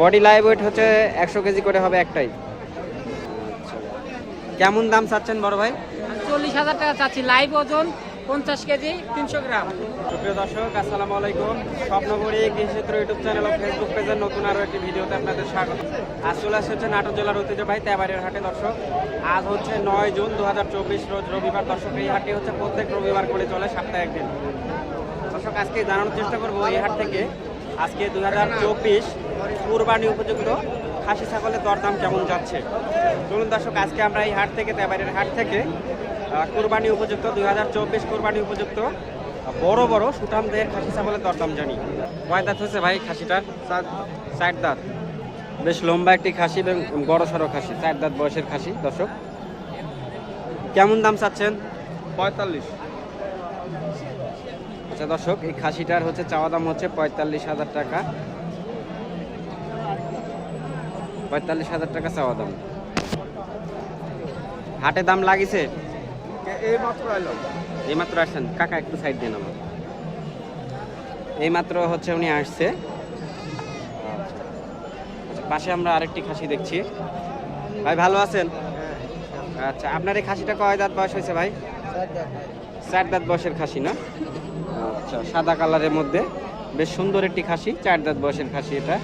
Body live weight হচ্ছে একশো KG করে হবে একটাই। কেমন দাম চাচ্ছেন বড় ভাই? চল্লিশ হাজার টাকা চাচ্ছি। লাইভ ওজন পঞ্চাশ কেজি তিনশো গ্রাম। সুপ্রিয় দর্শক আসসালামু আলাইকুম। স্বপ্নপুরী কৃষিচিত্র ইউটিউব চ্যানেল ও ফেসবুক পেজের নতুন আরও একটি ভিডিওতে আপনাদের স্বাগত। আজ চলে আসছে হচ্ছে নাটোর জেলার ঐতিহ্যবাহী তেবাড়ির হাটে দর্শক। আজ হচ্ছে নয় জুন দু হাজার চব্বিশ রোজ রবিবার। দর্শক এই হাটটি হচ্ছে প্রত্যেক রবিবার করে চলে সপ্তাহে একদিন। দর্শক আজকে জানানোর চেষ্টা করব এই হাট থেকে। আজকে দু হাজার চব্বিশ কুরবানি উপযুক্ত খাসি ছাগলের দরদাম কেমন যাচ্ছে? চলুন দর্শক আজকে আমরা এই হাট থেকে তেবাড়ির হাট থেকে কুরবানি উপযুক্ত দুই হাজার চব্বিশ কুরবানি উপযুক্ত বড় বড় সুঠামদের খাসি ছাগলের দরদাম জানি। কয় দাঁত হচ্ছে ভাই খাসিটার? চার দাঁত। বেশ লম্বা একটি খাসি এবং বড় সড়ো খাসি চার দাঁত বয়সের খাসি দর্শক। কেমন দাম চাচ্ছেন? পঁয়তাল্লিশ। আচ্ছা দর্শক এই খাসিটার হচ্ছে চাওয়া দাম হচ্ছে পঁয়তাল্লিশ হাজার টাকা। পঁয়তাল্লিশ হাজার টাকা চাওয়া দাম। হাটে দাম লাগিছে? এই মাত্র এইমাত্র আসছেন? কাকা একটু সাইড দেন আমার এইমাত্র হচ্ছে উনি আসছে। আচ্ছা, পাশে আমরা আরেকটি খাসি দেখছি। ভাই ভালো আছেন? আচ্ছা আপনার এই খাসিটা কয় দাঁত বয়স হয়েছে ভাই? চার দাঁত বয়সের খাসি না? আচ্ছা সাদা কালারের মধ্যে। বেশ সুন্দর একটি খাসি চার দাঁত বয়সের খাসি এটা।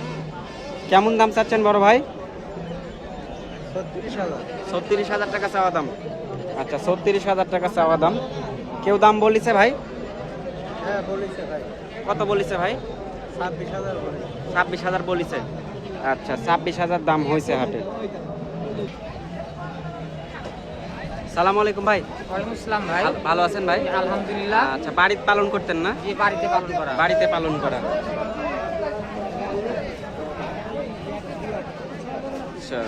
কেমন দাম চাচ্ছেন বড় ভাই? ছত্রিশ হাজার। টাকা চাওয়া দাম। আচ্ছা ছত্রিশ হাজার টাকা চাওয়া দাম। কেউ দাম বলিছে ভাই? হ্যাঁ ভাই। কত বলিছে ভাই? ছাব্বিশ হাজার বলে বলিছে। আচ্ছা ছাব্বিশ হাজার দাম হয়েছে হাটে। সালাম আলাইকুম ভাই। ওয়ালাইকুম আসসালাম ভাই। ভালো আছেন ভাই? আলহামদুলিল্লাহ। আচ্ছা বাড়িতে পালন করতেন না? জি বাড়িতে পালন করা। বাড়িতে পালন করা। আচ্ছা।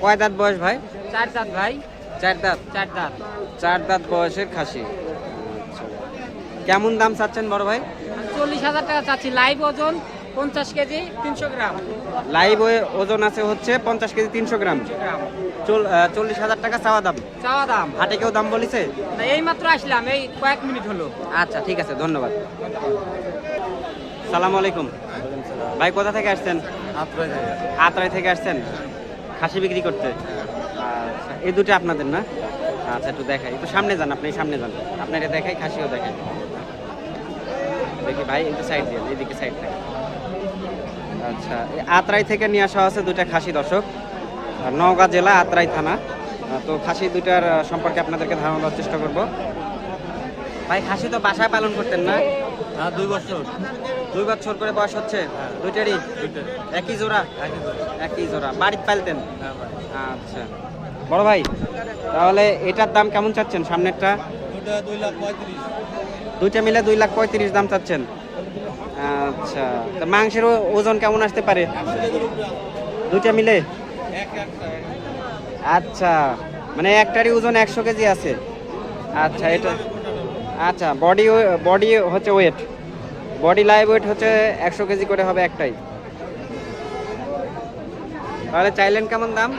কয় দাঁত বয়স ভাই? চার দাঁত ভাই। চার দাঁত? চার দাঁত। চার দাঁত বয়সের খাসি। আচ্ছা। কেমন দাম চাচ্ছেন বড় ভাই? চল্লিশ হাজার টাকা চাচ্ছি। লাইভ ওজন পঞ্চাশ কেজি তিনশো গ্রাম। লাইভ ওজন আছে হচ্ছে পঞ্চাশ কেজি তিনশো গ্রাম। গ্রাম। চল- চল্লিশ হাজার টাকা চাওয়া দাম। চাওয়া দাম। হাটে কেউ দাম বলিছে? না এই মাত্র আসলাম এই কয়েক মিনিট হলো। আচ্ছা ঠিক আছে ধন্যবাদ। সালাম আলাইকুম। ভাই কোথা থেকে আসছেন? আত্রাই থেকে আসছেন। খাসি বিক্রি করতে? আচ্ছা। এই দুটো আপনাদের না? আচ্ছা একটু দেখাই। একটু সামনে যান আপনি সামনে যান। আপনাকে দেখাই খাসিও দেখাই। দেখি ভাই একটু সাইড দিয়ে এইদিকে সাইড থেকে। আচ্ছা আত্রাই থেকে নিয়ে আসা হচ্ছে দুটা খাসি দর্শক। আর নওগাঁ জেলা আত্রাই থানা। তো খাসি দুটার সম্পর্কে আপনাদেরকে ধারণা দেওয়ার চেষ্টা করব। ভাই খাসি তো বাসায় পালন করতেন না? হ্যাঁ দুই বছর। দুই বছর করে বয়স হচ্ছে? দুইটারই? একই জোড়া? একই জোড়া। বাড়িতে পালতেন আচ্ছা। বড় ভাই, তাহলে এটার দাম কেমন চাচ্ছেন সামনেরটা? দুইটা মিলে দুই লাখ পঁয়ত্রিশ দাম চাচ্ছেন। আচ্ছা। তা মাংসের ওজন কেমন আসতে পারে? দুইটা মিলে? আচ্ছা। মানে একটারই ওজন একশো কেজি আছে। আচ্ছা এটা আচ্ছা বডি বডি হচ্ছে ওয়েট। বডি লাইভ ওয়েট হচ্ছে একশো কেজি করে হবে একটাই। তাহলে চাইলেন কেমন দাম?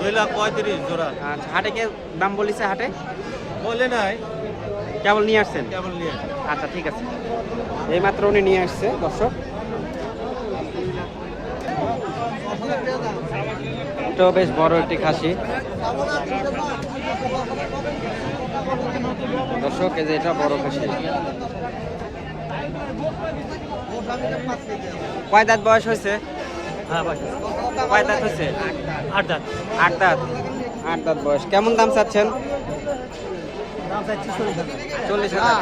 দুই লাখ পঁয়ত্রিশ জোড়া। আচ্ছা হাটে কে দাম বলিছে হাটে? বলে নাই। কেবল নিয়ে আসছেন? কেমন নিয়ে আচ্ছা ঠিক আছে। এই মাত্র উনি নিয়ে আসছে দর্শক। এটাও বেশ বড় একটি খাসি। দর্শক এই যে এটা বড় খাসি। কয় দাঁত বয়স হয়েছে? হ্যাঁ কয় দাঁত হয়েছে? আট দাঁত। আট দাঁত। আট দাঁত বয়স। কেমন দাম চাচ্ছেন? চল্লিশ হাজার। চল্লিশ হাজার।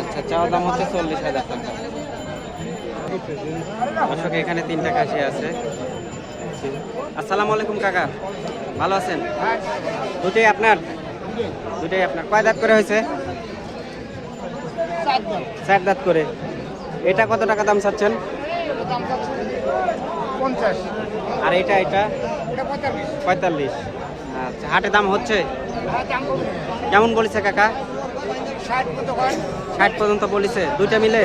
আচ্ছা চাওয়া দাম হচ্ছে চল্লিশ হাজার টাকা। দর্শক এখানে তিনটা কাশি আছে। আসসালামু আলাইকুম কাকা। ভালো আছেন? দুটোই আপনার? দুটোই আপনার। কয় দাঁত করে হয়েছে? চার দাঁত করে। এটা কত টাকা দাম চাচ্ছেন? পঞ্চাশ। আর এটা এটা? পঁয়তাল্লিশ। আচ্ছা হাটে দাম হচ্ছে? কেমন বলেছে কাকা? ষাট পর্যন্ত বলেছে। দুইটা মিলে?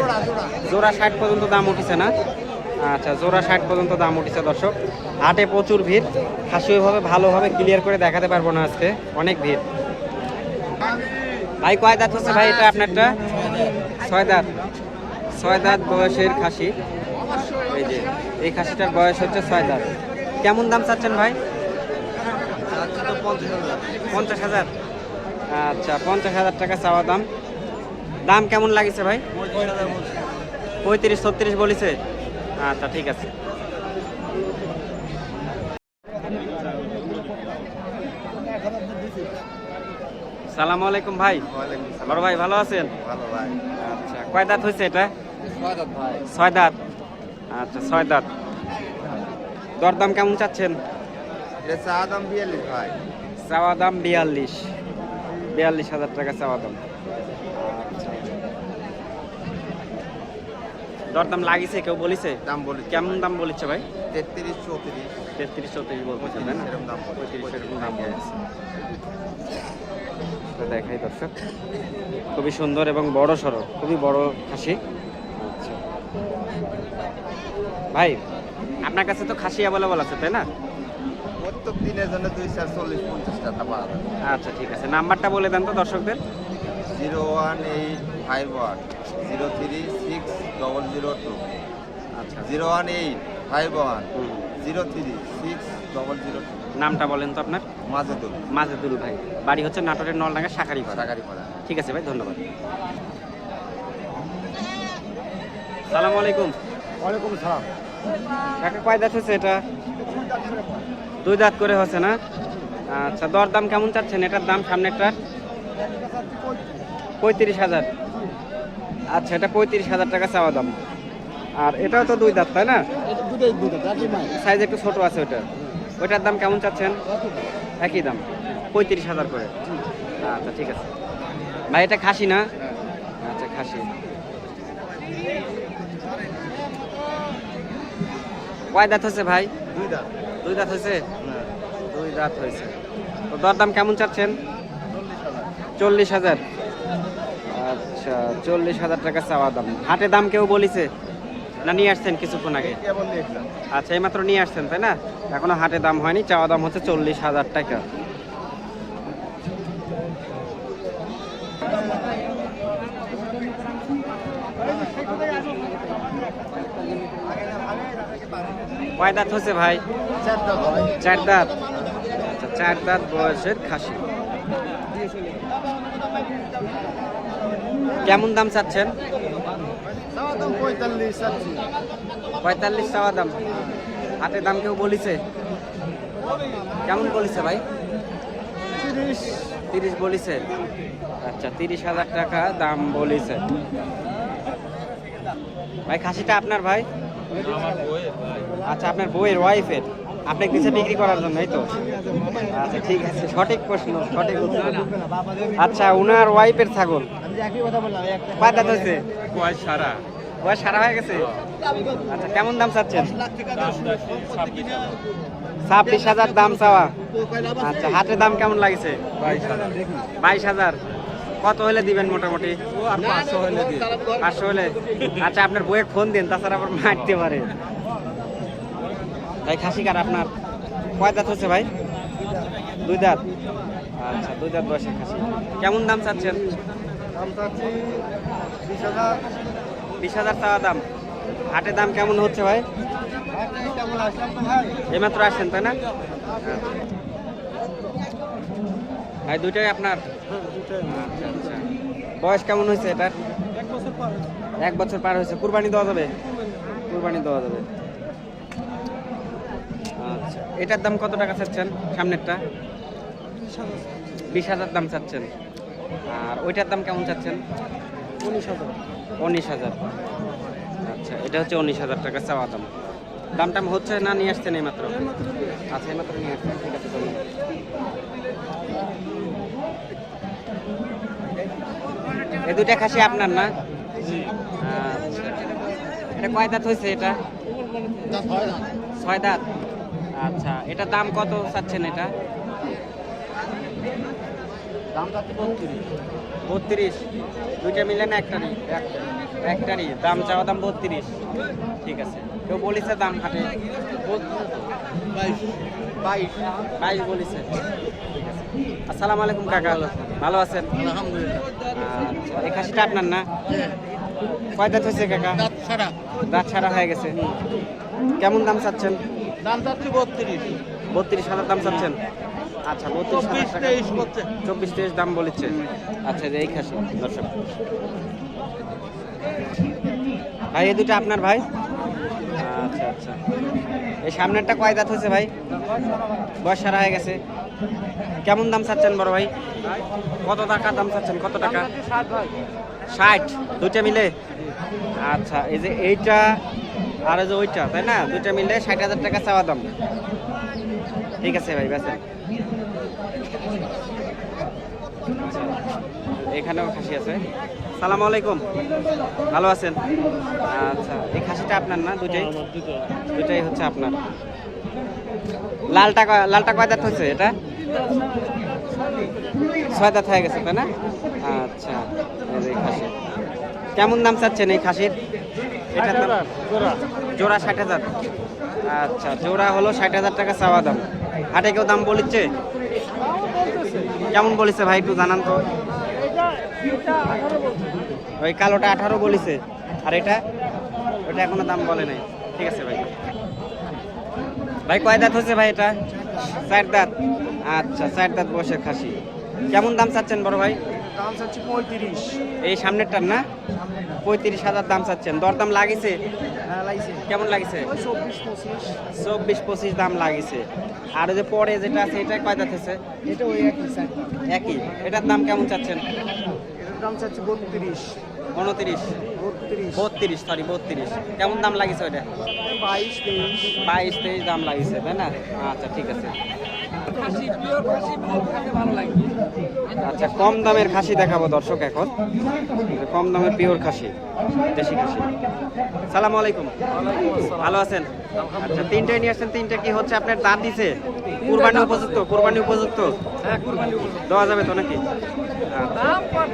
জোড়া ষাট পর্যন্ত দাম উঠেছে না? আচ্ছা জোড়া ষাট পর্যন্ত দাম উঠেছে দর্শক। হাটে প্রচুর ভিড়। খাসি ওইভাবে ভালোভাবে ক্লিয়ার করে দেখাতে পারব না আজকে। অনেক ভিড়। ভাই কয় দাঁত হচ্ছে ভাই এটা আপনারটা? ছয় দাঁত। ছয় দাঁত বয়সের খাসি। এই যে, এই খাসিটার বয়স হচ্ছে ছয় দাঁত। কেমন দাম চাচ্ছেন ভাই? পঞ্চাশ হাজার। আচ্ছা পঞ্চাশ হাজার টাকা চাওয়া দাম। দাম কেমন লাগিছে ভাই? পঁয়ত্রিশ, ছত্রিশ বলেছে? আচ্ছা ঠিক আছে। সালাম আলাইকুম ভাই। বড় ভাই ভালো আছেন? ভালো ভাই। আচ্ছা কয় দাঁত হয়েছে এটা? ছয় দাঁত আচ্ছা ছয় দাঁত। দরদাম কেমন চাচ্ছেন? এটা চা দাম বিয়াল্লিশ ভাই। চাওয়া দাম বিয়াল্লিশ। বিয়াল্লিশ হাজার টাকা চাওয়া দাম। আচ্ছা। দরদাম লাগিছে কেউ বলিছে? দাম বলি কেমন দাম বলেছে ভাই? তেত্রিশ চৌত্রিশ। তেত্রিশ চৌত্রিশ বলতেছে তাই না? দাম পঁয়ত্রিশ এরকম দাম বলেছে। তো দেখাই দর্শক। খুবই সুন্দর এবং বড় সড়ো খুবই বড় খাসি। আচ্ছা। ভাই আপনার কাছে তো খাসি অ্যাভেলেবল আছে তাই না? প্রত্যেক দিনের জন্য দুই চার চল্লিশ পঞ্চাশ টাকা পাওয়া যাবে। আচ্ছা ঠিক আছে। নাম্বারটা বলে দেন তো দর্শকদের। Zero one eight five one zero three six double zero two. আচ্ছা। Zero one eight five one. Zero three six double zero two. নামটা বলেন তো আপনার। মাজেদুল মাজেদুল ভাই। বাড়ি হচ্ছে নাটোরের নলডাঙ্গা শাখারি পাড়া। ঠিক আছে ভাই ধন্যবাদ। সালাম আলাইকুম। ওয়ালাইকুম সালাম। কাকা কয় দাঁত হচ্ছে এটা? দুই দাঁত করে হচ্ছে না? আচ্ছা দর দাম কেমন চাচ্ছেন? এটার দাম সামনে একটা পঁয়ত্রিশ হাজার। আচ্ছা এটা পঁয়ত্রিশ হাজার টাকা চাওয়া দাম। আর এটাও তো দুই দাঁত তাই না? সাইজ একটু ছোট আছে ওটা ওইটার দাম কেমন চাচ্ছেন? একই দাম। পঁয়ত্রিশ হাজার করে। আচ্ছা ঠিক আছে। ভাই এটা খাসি না? আচ্ছা খাসি। কয় দাঁত হয়েছে ভাই? দুই দাম দুই দাঁত হয়েছে? দুই দাঁত হয়েছে। তো দরদাম কেমন চাচ্ছেন? চল্লিশ হাজার। আচ্ছা চল্লিশ হাজার টাকা চাওয়া দাম। হাটে দাম কেউ বলিছে? না, নিয়ে আসছেন কিছুক্ষণ আগে। আচ্ছা এইমাত্র নিয়ে আসছেন, তাই না? এখনও হাটে দাম হয়নি, চাওয়া দাম হচ্ছে চল্লিশ হাজার টাকা। কয় দাঁত হচ্ছে ভাই? চার দাঁত। আচ্ছা চার দাঁত বয়সের খাসি। কেমন দাম চাচ্ছেন? দাম পঁয়তাল্লিশ চাচ্ছি পঁয়তাল্লিশ চাওয়া দাম। হাতে দাম কেউ বলিছে? কেমন বলিছে ভাই? তিরিশ। তিরিশ বলিছে? আচ্ছা তিরিশ হাজার টাকা দাম বলিছে। ভাই খাসিটা আপনার ভাই? আচ্ছা আপনার বইয়ের ওয়াইফের। আপনি কিছু বিক্রি করার জন্য এই তো? আচ্ছা ঠিক আছে সঠিক প্রশ্ন সঠিক উত্তর। আচ্ছা উনার ওয়াইফের ছাগল? আমি একই কথা বললাম কয় দাঁত হয়েছে সারা? বয়স সারা হয়ে গেছে? আচ্ছা কেমন দাম চাচ্ছেন? ছাব্বিশ হাজার। দাম চাওয়া। আচ্ছা হাটের দাম কেমন লাগছে? বাইশ হাজার। কত হলে দিবেন মোটামুটি? পাঁচশো হলে আচ্ছা আপনার বইয়ের ফোন দিন তাছাড়া আবার মারতে পারে। ভাই খাসি কার আপনার? কয় দাঁত হচ্ছে ভাই? দুই দাঁত? আচ্ছা দুই দাঁত বয়সের খাসি। কেমন দাম চাচ্ছেন? দাম চাচ্ছি বিশ হাজার। বিশ হাজার টাকা দাম। হাটের দাম কেমন হচ্ছে ভাই? এইমাত্র আসছেন, তাই না? ভাই, দুইটাই আপনার? আচ্ছা আচ্ছা। বয়স কেমন হয়েছে এটার? এক বছর পার হয়েছে। কুরবানি দেওয়া যাবে? কুরবানি দেওয়া যাবে। আচ্ছা এটার দাম কত টাকা চাচ্ছেন সামনেরটা? বিশ হাজার দাম চাচ্ছেন। আর ওইটার দাম কেমন চাচ্ছেন? উনিশ হাজার। উনিশ হাজার। আচ্ছা এটা হচ্ছে উনিশ হাজার টাকা চাওয়া দাম। দাম টাম হচ্ছে না নিয়ে আসছেন এইমাত্র আচ্ছা এইমাত্র নিয়ে আসছেন, ঠিক আছে, ধন্যবাদ। এই দুইটা খাসি আপনার না? আচ্ছা এটা কয় দাঁত হয়েছে এটা? ছয় দাঁত। আচ্ছা এটা দাম কত চাচ্ছেন এটা? দাম চাচ্ছি বত্রিশ। দুইটা মিলে না একটারই একটারই দাম চাওয়া দাম বত্রিশ। ঠিক আছে। কেউ বলিছে দাম হাটে? বাইশ। বাইশ বলিছে। আসসালামু আলাইকুম কাকা। ভালো আছেন? আলহামদুলিল্লাহ। আচ্ছা এই খাসিটা আপনার না? কয় দাঁত হয়েছে কাকা? সারা দাঁত ছাড়া হয়ে গেছে। কেমন দাম চাচ্ছেন? দাম চাচ্ছি বত্রিশ। বত্রিশ হাজার দাম চাচ্ছেন? আচ্ছা চব্বিশ তেইশ চব্বিশ তেইশ দাম বলেছে। আচ্ছা এই খাসি দর্শক। ভাই এই দুটো আপনার ভাই? আচ্ছা আচ্ছা। এই সামনেরটা কয় দাঁত হয়েছে ভাই? বয়স সারা হয়ে গেছে। কেমন দাম চাচ্ছেন বড় ভাই? কত টাকা দাম চাচ্ছেন? কত টাকা? ষাট দুইটা মিলে? আচ্ছা এই যে এইটা আর যে ওইটা তাই না? দুইটা মিলে ষাট হাজার টাকা চাওয়া দাম। ঠিক আছে ভাই বেসেন এখানেও খাসি আছে। সালাম আলাইকুম। ভালো আছেন? আচ্ছা এই খাসিটা আপনার না? দুটাই দুটাই হচ্ছে আপনার। লালটা লালটা কয় দাঁত হচ্ছে এটা? ছয় দাঁত হয়ে গেছে তাই না? আচ্ছা এই খাসি। কেমন দাম চাচ্ছেন এই খাসির? এটা জোড়া ষাট হাজার। আচ্ছা জোড়া হলো ষাট হাজার টাকা চাওয়া দাম। হাটে কেউ দাম বলিচ্ছে? কেমন বলেছে ভাই একটু জানান তো? ওই কালোটা আঠারো বলেছে। আর এটা? ওটা এখনও দাম বলে নাই। ঠিক আছে ভাই। ভাই কয় দাঁত হয়েছে ভাই এটা? চার দাঁত। আচ্ছা চার দাঁত বসে খাসি। কেমন দাম চাচ্ছেন বড় ভাই? দাম চাচ্ছি পঁয়ত্রিশ। এই সামনেরটার না? পঁয়ত্রিশ হাজার দাম চাচ্ছেন। দরদাম লাগিছে? হ্যাঁ কেমন লাগিছে? চব্বিশ পঁচিশ। দাম লাগিছে। আর ওই যে পরে যেটা আছে এটা কয় একই একই। এটার দাম কেমন চাচ্ছেন? এটার দাম চাচ্ছি বত্রিশ। উনত্রিশ। বত্রিশ। সরি বত্রিশ। কেমন দাম লাগিছে ওটা বাইশ তেইশ। বাইশ তেইশ দাম লাগিছে তাই না? আচ্ছা ঠিক আছে। আচ্ছা কম দামের খাসি দেখাবো দর্শক এখন। কম দামের পিওর খাসি দেশি খাসি। সালাম আলাইকুম। ভালো আছেন? আচ্ছা তিনটাই নিয়ে আসছেন তিনটা কি হচ্ছে আপনার দাঁত দিছে? কুরবানি উপযুক্ত কুরবানি উপযুক্ত? দেওয়া যাবে তো নাকি?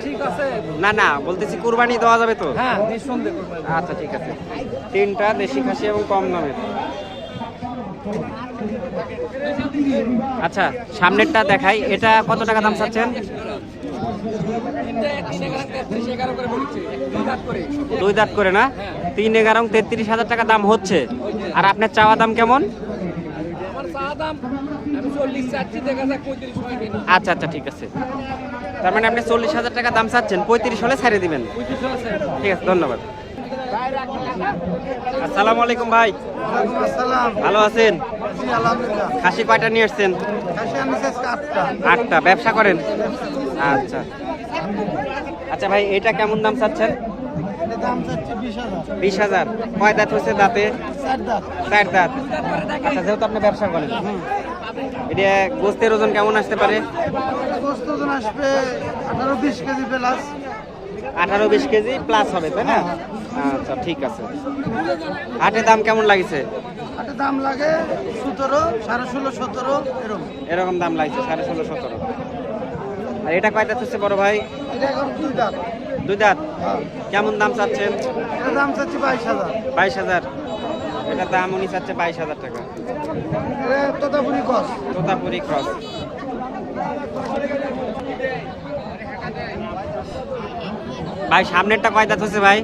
ঠিক আছে না না বলতেছি কুরবানি দেওয়া যাবে তো? হ্যাঁ আচ্ছা ঠিক আছে। তিনটা দেশি খাসি এবং কম দামের। আচ্ছা সামনেরটা দেখাই। এটা কত টাকা দাম চাচ্ছেন? দুই দাঁত করে না? তিন এগারো তেত্রিশ হাজার টাকা দাম হচ্ছে। আর আপনার চাওয়া দাম কেমন? আচ্ছা আচ্ছা ঠিক আছে। তার মানে আপনি চল্লিশ হাজার টাকা দাম চাচ্ছেন পঁয়ত্রিশ হলে ছাড়ে দিবেন। ঠিক আছে ধন্যবাদ। আসসালামু আলাইকুম ভাই। ভালো আছেন? খাসি কয়টা নিয়ে এসছেন কাশি আমি শেষ আটটা। ব্যবসা করেন? আচ্ছা। আচ্ছা ভাই এটা কেমন দাম চাচ্ছেন? এটা দাম চাচ্ছি বিশ হাজার। কয় দাঁত হচ্ছে দাঁতে? চার দাঁত। চার দাঁত। আচ্ছা যেহেতু আপনি ব্যবসা করেন। এটা গোস্তের ওজন কেমন আসতে পারে? গোস্ত ওজন আসবে আঠারো বিশ কেজি প্লাস। আঠারো বিশ কেজি প্লাস হবে তাই না? আচ্ছা ঠিক আছে। হাটের দাম কেমন লাগিছে? একটা দাম লাগে সতেরো সাড়ে ষোলো সতেরো এরকম। এরকম দাম লাগছে সাড়ে ষোলো সতেরো। আর এটা কয় দাঁত হচ্ছে বড় ভাই? এটা এখন দুই দাঁত। দুই দাঁত? হ্যাঁ। কেমন দাম চাচ্ছেন? দাম চাচ্ছি বাইশ হাজার। বাইশ হাজার। এটার দাম উনি চাচ্ছে বাইশ হাজার টাকা। তোতাপুরি ক্রস ভাই সামনেরটা কয় দাঁত হচ্ছে ভাই?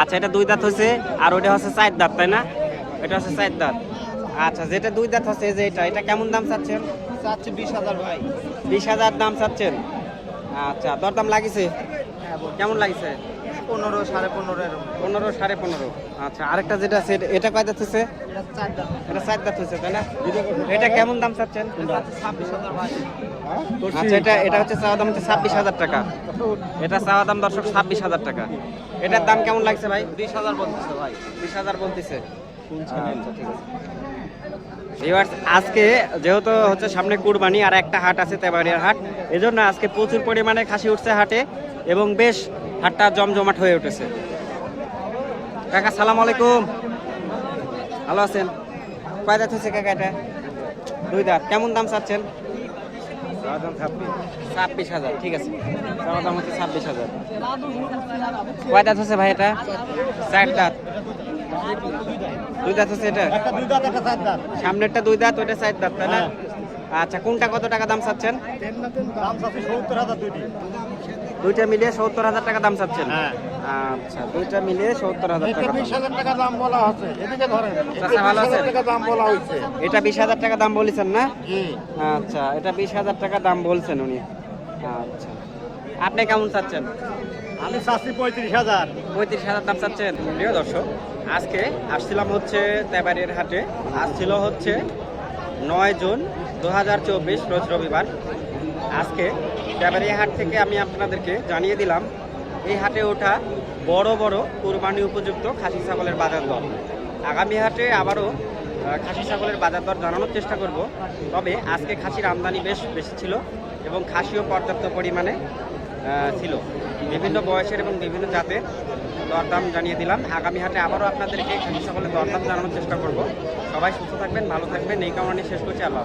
আচ্ছা এটা দুই দাঁত হচ্ছে আর ওইটা হচ্ছে চার দাঁত তাই না? এটা হচ্ছে চার দাঁত। আচ্ছা যেটা দুই দাঁত হচ্ছে যে এটা এটা কেমন দাম চাচ্ছেন? চাচ্ছি বিশ হাজার ভাই। বিশ হাজার দাম চাচ্ছেন? আচ্ছা দরদাম লাগিছে? কেমন লাগিছে? পনেরো সাড়ে পনেরো এরকম। পনেরো সাড়ে পনেরো। আচ্ছা আরেকটা যেটা আছে এটা- এটা কয় দাঁত হচ্ছে এটা চার দাঁত। এটা চার দাঁত হচ্ছে তাই না? এটা কেমন দাম চাচ্ছেন? আচ্ছা এটা এটা হচ্ছে চাওয়া দাম হচ্ছে ছাব্বিশ হাজার টাকা। এটা চাওয়া দাম দর্শক ছাব্বিশ হাজার টাকা। এটার দাম কেমন লাগছে ভাই? বিশ হাজার বলতেছে ভাই। বিশ হাজার বলতেছে। আচ্ছা, ঠিক আছে। Viewers, আজকে যেহেতু হচ্ছে সামনে কুরবানি আর একটা হাট আছে তেবাড়িয়ার হাট এজন্য আজকে প্রচুর পরিমাণে খাসি উঠছে হাটে এবং বেশ হাটটা জমজমাট হয়ে উঠেছে। কাকা সালাম আলাইকুম। ভালো আছেন? কয় দাঁত হচ্ছে কাকা এটা? দুই দাঁত। কেমন দাম চাচ্ছেন? ছাব্বিশ হাজার ঠিক আছে। চাওয়া দাম হচ্ছে ছাব্বিশ হাজার। কয় দাঁত হচ্ছে ভাই এটা? চার দাঁত। দুই দাঁত হচ্ছে এটা? সামনেরটা দুই দাঁত ওইটা চার দাঁত তাই না? আচ্ছা কোনটা কত টাকা দাম চাচ্ছেন? দাম চাচ্ছি সত্তর হাজার দুইটি। দুইটা মিলিয়ে সত্তর হাজার টাকা দাম চাচ্ছেন। হ্যাঁ। আচ্ছা দুইটা মিলিয়ে সত্তর হাজার টাকা বিশ দাম। হাজার টাকা দাম বলা হচ্ছে। এদিকে ধরেন চাচা ভালো আছেন? দাম বলা হয়েছে এটা বিশ হাজার টাকা দাম বলেছেন না? আচ্ছা এটা বিশ হাজার টাকা দাম বলছেন উনি। আচ্ছা আপনি কেমন চাচ্ছেন? আমি চাচ্ছি পঁয়ত্রিশ হাজার। পঁয়ত্রিশ হাজার দাম চাচ্ছেন। প্রিয় দর্শক আজকে আসছিলাম হচ্ছে তেবাড়ির হাটে। আজ ছিল হচ্ছে নয় জুন দু হাজার চব্বিশ রোজ রবিবার। আজকে তেবাড়ি হাট থেকে আমি আপনাদেরকে জানিয়ে দিলাম, এই হাটে ওঠা বড় বড় কুরবানি উপযুক্ত খাসি ছাগলের বাজার দর। আগামী হাটে আবারও খাসি ছাগলের বাজার দর জানানোর চেষ্টা করব। তবে আজকে খাসির আমদানি বেশ বেশি ছিল এবং খাসিও পর্যাপ্ত পরিমাণে ছিল। বিভিন্ন বয়সের এবং বিভিন্ন জাতের দরদাম জানিয়ে দিলাম। আগামী হাটে আবারও আপনাদেরকে খাসি ছাগলের দরদাম জানানোর চেষ্টা করব। সবাই সুস্থ থাকবেন, ভালো থাকবেন। এই কারণে শেষ করছি। আল্লাহ।